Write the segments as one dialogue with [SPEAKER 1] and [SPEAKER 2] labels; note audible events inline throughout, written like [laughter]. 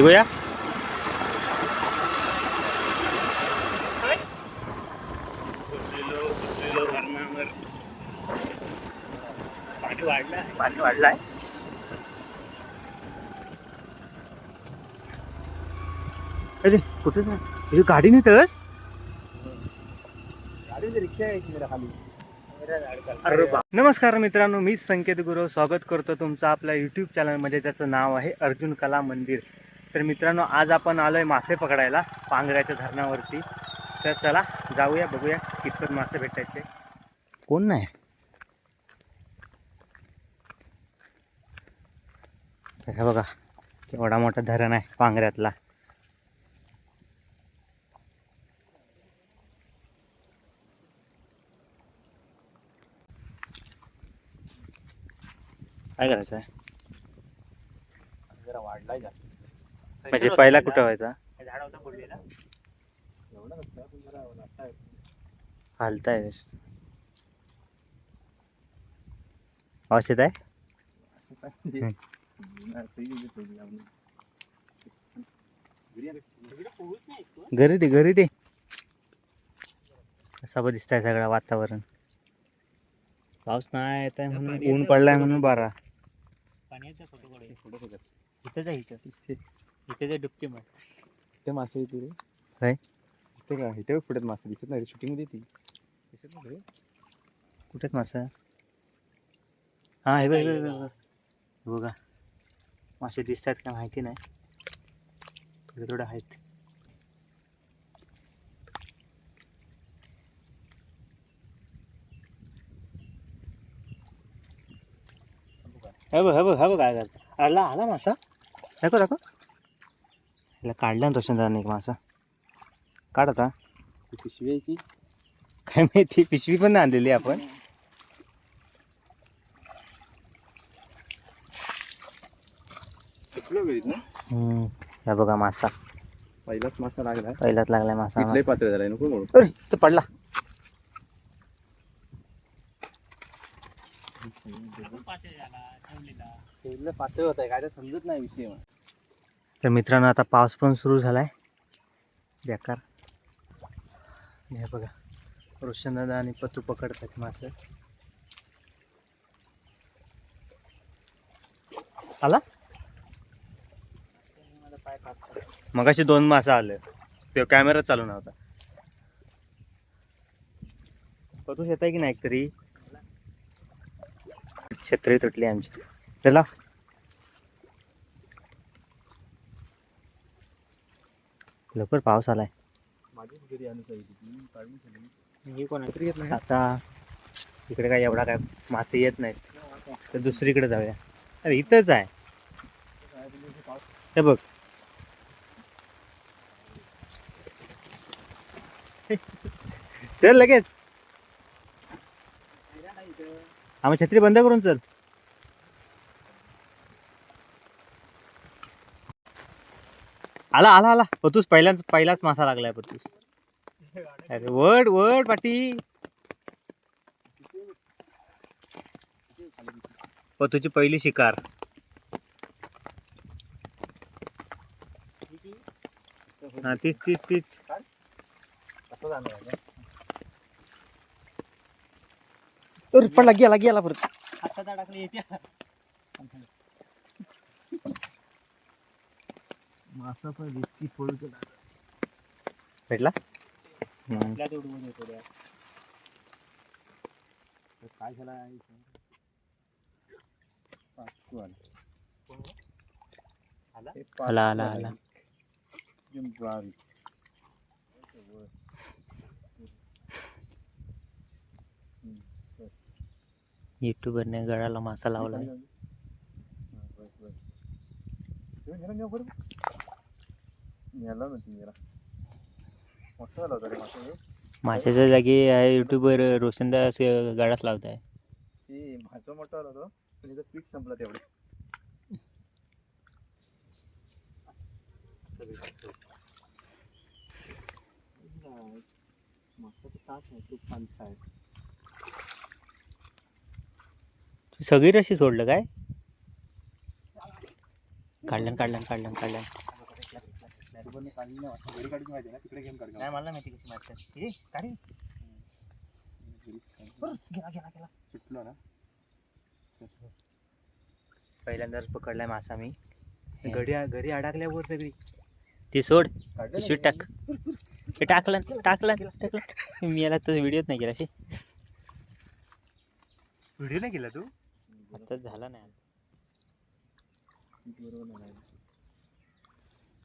[SPEAKER 1] निघूया.
[SPEAKER 2] पाणी वाढलं
[SPEAKER 1] पाणी वाढलाय. अरे कुठे हे गाडी अरे बा- नमस्कार मित्रांनो मी संकेत गुरु स्वागत करतो तुमचं आपल्या यूट्यूब चॅनलमध्ये ज्याचं नाव आहे अर्जुन कला मंदिर. तर मित्रांनो आज आपण आलोय मासे पकडायला पांगऱ्याच्या धरणावरती. तर चला जाऊया बघूया कितपत मासे भेटायचे. कोण नाही? हे बघा केवढा मोठा धरण आहे पांगऱ्यातला काय करायचं आहे
[SPEAKER 2] जरा वाढलाय जास्त.
[SPEAKER 1] म्हणजे पहिला कुठं व्हायचा
[SPEAKER 2] झाड होता पडलेला.
[SPEAKER 1] हालताय येत आहे.
[SPEAKER 2] घरी
[SPEAKER 1] दे घरी दे कसा बघ दिसतंय सगळं वातावरण पाऊस नाही येत आहे म्हणून ऊन पडलाय म्हणून बारा
[SPEAKER 2] पाण्याचा फोटो.
[SPEAKER 1] इथं जा इथं जा डुबकी मार.
[SPEAKER 2] इथे मासे येते रे.
[SPEAKER 1] काय?
[SPEAKER 2] इथे का? इथे पुढे मासे दिसत नाही शूटिंगमध्ये ती दिसत नाही रे.
[SPEAKER 1] कुठेच मासा? हा हे बघ हे बघ, हे बघ, हे बघा. मासे दिसत आहेत का माहिती नाही. थोडे थोडे आहेत. हे बघ हे बघ हे बघ काय करता. आला आला मासा. दाखव दाखव. याला काढला ना रोशनदाराने एक मासा काढ आता.
[SPEAKER 2] पिशवी आहे की?
[SPEAKER 1] काय माहिती पिशवी पण आणलेली आपण. हे बघा मासा.
[SPEAKER 2] पहिलाच मासा लागला
[SPEAKER 1] पहिलाच लागलाय मासा.
[SPEAKER 2] पात्र झालाय नको म्हणून
[SPEAKER 1] अरे तो पडला.
[SPEAKER 2] पातळ होत आहे काय तर समजत नाही विषय म्हणून.
[SPEAKER 1] तर मित्रांनो आता पाऊस पण सुरू झालाय. बेकार. हे बघा रोशनदादा आणि पतू पकडतात मासे. आला? मगाशी दोन मासा आले. ते कॅमेरा चालू नव्हता. पतू येत आहे की नाही तरी छत्री तुटली आमची. चला लवकर पाऊस आलाय
[SPEAKER 2] माझीच घरी आणून सांगितली मी काढून ठेवली
[SPEAKER 1] हे कोण
[SPEAKER 2] तरी घेत नाही
[SPEAKER 1] आता इकडे काय एवढा काय मासे येत नाहीत. तर दुसरीकडे जाऊया. अरे इथंच आहे. हे बघ. चल लगेच. आम्ही छत्री बंद करून चल. आला आला आला. पतूस पहिल्याच पहिलाच मासा लागलाय पतूस. अरे वड वड पाटी. पतूची पहिली शिकार. हा तीच तीच तीच. पडला गेला गेला परत.
[SPEAKER 2] हातात अडकले याच्या. मासा पण रिस्की फोड केला
[SPEAKER 1] भेटला? हम्म.
[SPEAKER 2] काय झाला
[SPEAKER 1] आला? आला आला युट्यूबरने गळाला मासा लावला
[SPEAKER 2] याला ना ती जरा. मोठा झाला होता रे मासा ह्यो.
[SPEAKER 1] माशाच्या जागी युट्यूबर रोशनदास गाडाच लावत आहे
[SPEAKER 2] ते माझा मोठा आला होता पण त्याचं पीक संपला तेवढं. मासा तास नाही खूप पाणसा आहे
[SPEAKER 1] सगळी रशी सोडलं काय? काढलं काढलं काढलं काढलं.
[SPEAKER 2] युट्यूबरने काढली नाही वाटतं. घरी काढून माहिती आहे ना तिकडे गेम काढ
[SPEAKER 1] नाही मला माहिती कशी मारतात ए काढी. गेला गेला गेला
[SPEAKER 2] सुटलो ना?
[SPEAKER 1] पहिल्यांदाच पकडलाय मासा मी. घडी घरी अडकल्यावर सगळी.
[SPEAKER 3] ती सोड. पिशवीत
[SPEAKER 2] नाही
[SPEAKER 3] टाक. हे टाकलं टाकलं टाकलं. मी याला तर व्हिडिओच नाही केला शे.
[SPEAKER 1] व्हिडिओ नाही केला तू?
[SPEAKER 3] आता झाला नाही
[SPEAKER 2] बरोबर नाही लागलं.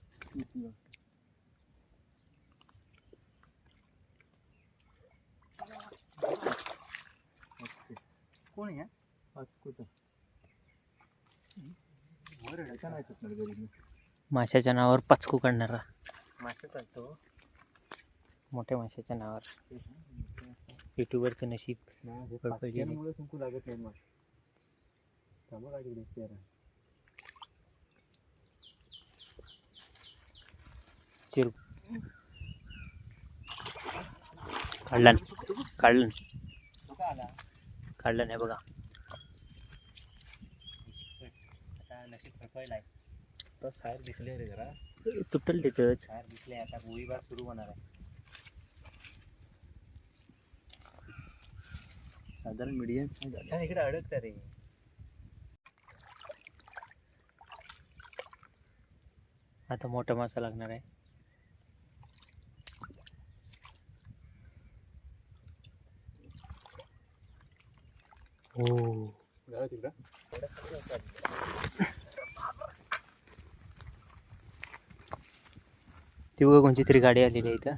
[SPEAKER 2] सुटलं.
[SPEAKER 1] कोण आहे.
[SPEAKER 3] माशाच्या नावावर पाचकू काढणारा
[SPEAKER 1] मासा चालतो
[SPEAKER 3] मोठ्या माशाच्या नावावर युट्यूबरचं नशीब
[SPEAKER 2] नाही, हे
[SPEAKER 3] पडपड गेली.
[SPEAKER 2] पाचक्यांमुळे संकू लागत नाही मग थांबा काय तिकडे पेरा.
[SPEAKER 3] चिर. काढलं. काढलं. काढलं नाही बघा.
[SPEAKER 1] आता नशीब फळफळलाय
[SPEAKER 2] आता साहेब दिसले रे जरा
[SPEAKER 3] तुटल तिथंच
[SPEAKER 1] बाहेर दिसले आता गोळीबार सुरू होणार आहे
[SPEAKER 2] साधारण मीडियम साईज
[SPEAKER 1] अच्छा इकडे अडकत रे
[SPEAKER 3] आता मोठा मासा लागणार आहे. हो
[SPEAKER 2] तिकडं
[SPEAKER 3] ती बघा कोणती तरी गाडी आलेली आहे इथं.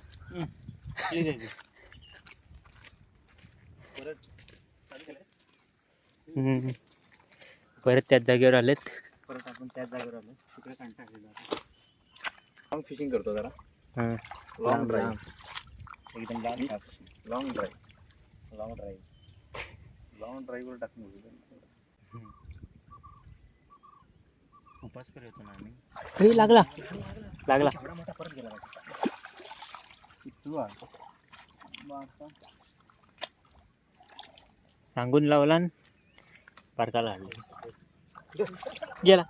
[SPEAKER 3] परत त्याच जागेवर आलेत.
[SPEAKER 1] परत आपण त्याच जागेवर आलो तिकडे कंटाळलेलो
[SPEAKER 2] लॉंग फिशिंग करतो जरा
[SPEAKER 3] हं.
[SPEAKER 2] लॉंग ड्राईव्ह
[SPEAKER 1] एकदम लांब
[SPEAKER 2] long drive long drive long ड्राईव्हवर टाकून
[SPEAKER 1] उपास करत होतो ना आम्ही
[SPEAKER 3] अरे, लागला. लागला.
[SPEAKER 1] एवढा मोठा परत गेला
[SPEAKER 2] किती
[SPEAKER 3] सांगून लावला पारकाला हाडलं गेला.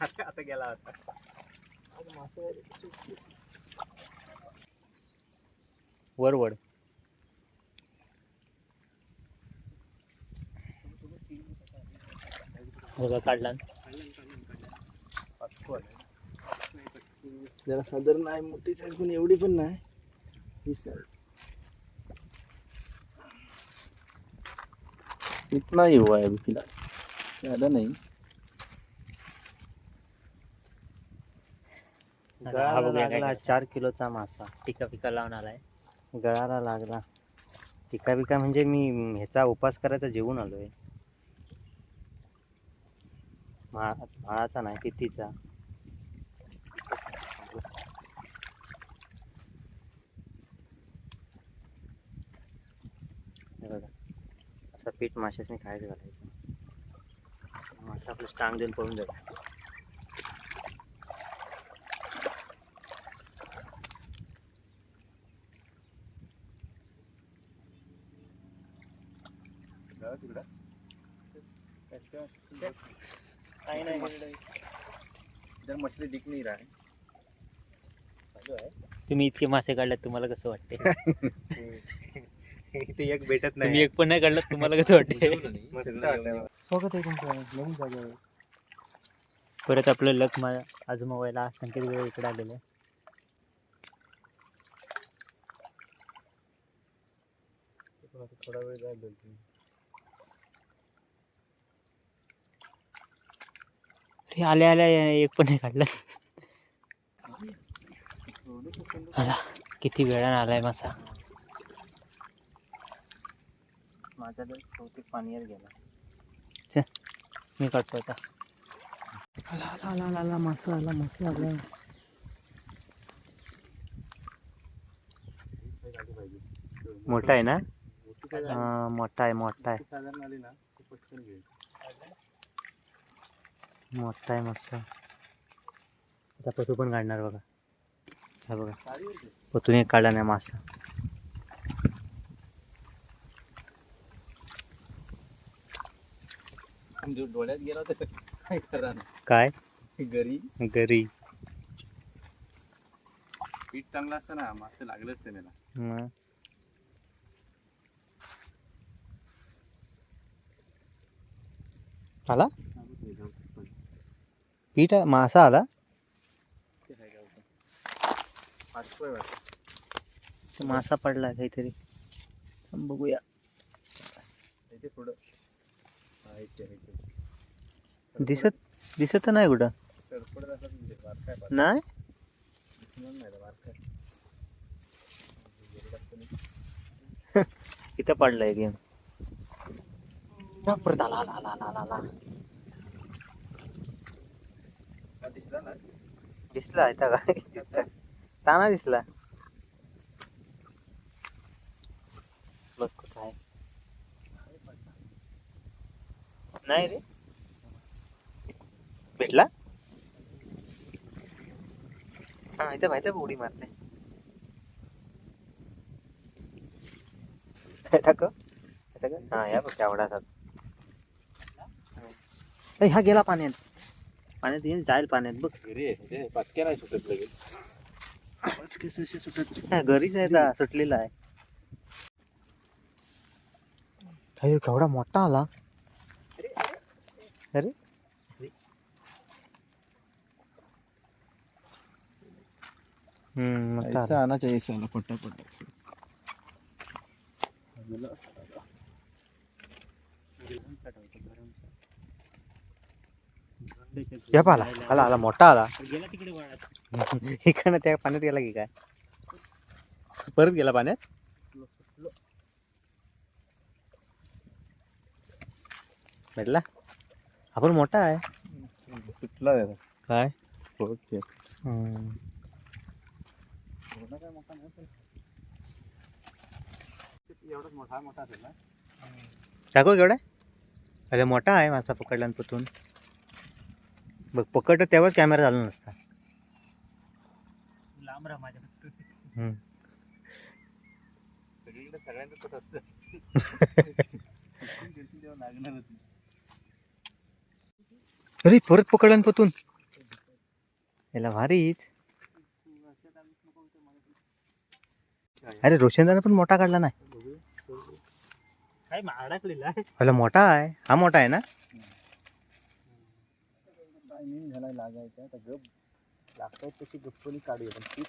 [SPEAKER 1] आता आता गेला आता.
[SPEAKER 3] वरवड. बघा काढला.
[SPEAKER 2] जरा साधारण आहे मोठी साईज पण एवढी पण नाही. ही साईज इतना ही हुआ है अभी फिलहाल. ज़्यादा नहीं.
[SPEAKER 1] गळाला लागला.
[SPEAKER 3] चार किलोचा मासा टिका पिका लावून आलाय गळाला लागला. टिका पिका म्हणजे मी म, ह्याचा उपास करायचा जेवून आलोय. माळा माळाचा नाही तिथीचा बघा. असा पीठ माशाने खायचं घालायचं. मासा आपलं स्टांग देऊन पळून
[SPEAKER 2] जातो मछली दिख नहीं रहा है
[SPEAKER 3] तुम्ही इतके मासे काढल्यात तुम्हाला कसं वाटते [laughs]
[SPEAKER 1] इथे एक भेटत
[SPEAKER 3] तुम्ही
[SPEAKER 1] नाही
[SPEAKER 3] एक पण नाही काढलात तुम्हाला कसं वाटते [laughs]
[SPEAKER 2] स्वागत आहे तुमचं नवीन जागेवर.
[SPEAKER 3] परत आपलं लक मा आजमावायला संकेत वेळ इकडे आलेलं आहे.
[SPEAKER 2] थोडा वेळ जाईल
[SPEAKER 3] अरे आल्या आल्या एक पण नाही काढलं. आला किती वेळानं आलाय मासा.
[SPEAKER 1] माझा तर बहुतेक पाणीवर गेला.
[SPEAKER 3] मी काढतो आता.
[SPEAKER 2] आला आला आला आला मासा आला मासा आला.
[SPEAKER 3] मोठा आहे ना?
[SPEAKER 2] मोठी?
[SPEAKER 3] हा, आहे मोठा आहे.
[SPEAKER 2] साधारण आली ना पटकन घेईल.
[SPEAKER 3] मोठा आहे मस्त. आता पतू पण काढणार बघा. हा बघा. पतून एक काढला नाही मासा.
[SPEAKER 2] डोळ्यात गेला तर काय करा
[SPEAKER 3] काय?
[SPEAKER 2] घरी.
[SPEAKER 3] घरी.
[SPEAKER 2] पीठ चांगलं असतं ना मासे लागलं असते त्याला.
[SPEAKER 1] आला? पीठ आहे- मासा आला मासा पडला काहीतरी बघूया. दिसत दिसत नाही कुठं. नाही. इथं पडलाय गेम परत आला आला आला आला आला आला
[SPEAKER 2] हा, दिसला ना
[SPEAKER 1] का? दिसला ताना दिसला. बघ काय. नाही रे. भेटला? हा इथं माहिती उडी मारते टाक? हा या बघ एवढा हा गेला पाण्यात. पाण्यात येईल जाईल पाण्यात बघ.
[SPEAKER 2] घरी आहे पटक्या नाही सुटत लगेच.
[SPEAKER 1] हा, घरीच आहे ता, सुटलेला आहे. अरे केवढा मोठा आला. अरे. हम्म मोठा आला.
[SPEAKER 2] आना चाहिए ऐसा पट्टा पट्टा
[SPEAKER 1] या पाला आला आला मोठा आला.
[SPEAKER 3] गेला तिकडे [laughs]
[SPEAKER 1] इकडनं त्या पाण्यात गेला की काय? परत गेला पाण्यात? भेटला? आपण मोठा आहे. काय?
[SPEAKER 2] ओके.
[SPEAKER 1] टाकू केवढा अरे मोठा आहे मासा पकडला आणि पुतून. बघ पकडलं तेव्हाच कॅमेरा झाला नसता.
[SPEAKER 3] लांब राहा माझ्यापासून
[SPEAKER 1] हम्म.
[SPEAKER 2] सगळीकडे सगळ्यांचं तसं असतं. [laughs] तेव्हा लागणारच
[SPEAKER 1] अरे परत पकडलं पुतून. याला भारीच. अरे रोशनदानं पण मोठा काढला नाही.
[SPEAKER 3] काय अडकलेला
[SPEAKER 1] मोठा आहे. हा मोठा आहे ना?
[SPEAKER 2] टायमिंग झाला लागायचा आता गप लागतायत तशी गप्पली काढूया पण ती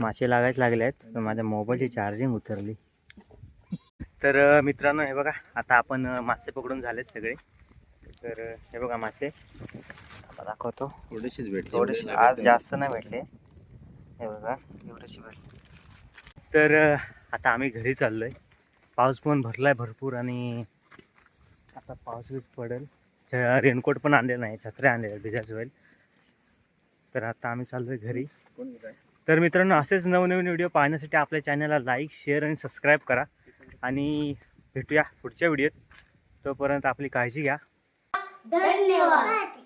[SPEAKER 1] मासे लागायच लागले आहेत पण माझ्या मोबाईलची चार्जिंग उतरली. तर मित्रांनो हे बघा आता आपण मासे पकडून झालेत सगळे. तर हे बघा मासे. आता दाखवतो.
[SPEAKER 2] थोडेसेच भेटले.
[SPEAKER 1] थोडेसे. आज जास्त नाही. भेटले. हे बघा एवढेसे भेटले तर आता आम्ही घरी चाललोय. पाऊस पण भरलाय भरपूर आणि आता पाऊस बी पडेल. रेनकोट पण आणलेला नाही छत्र्या आणलेल्या भिजायचं होईल तर आता आम्ही चाललोय घरी.
[SPEAKER 2] आहे?
[SPEAKER 1] तर मित्रांनो असेच नवनवीन व्हिडिओ पाहण्यासाठी आपल्या चॅनलला लाईक शेअर आणि सबस्क्राईब करा. आणि भेटूया पुढच्या व्हिडिओत. तोपर्यंत आपली काळजी घ्या.
[SPEAKER 4] धन्यवाद.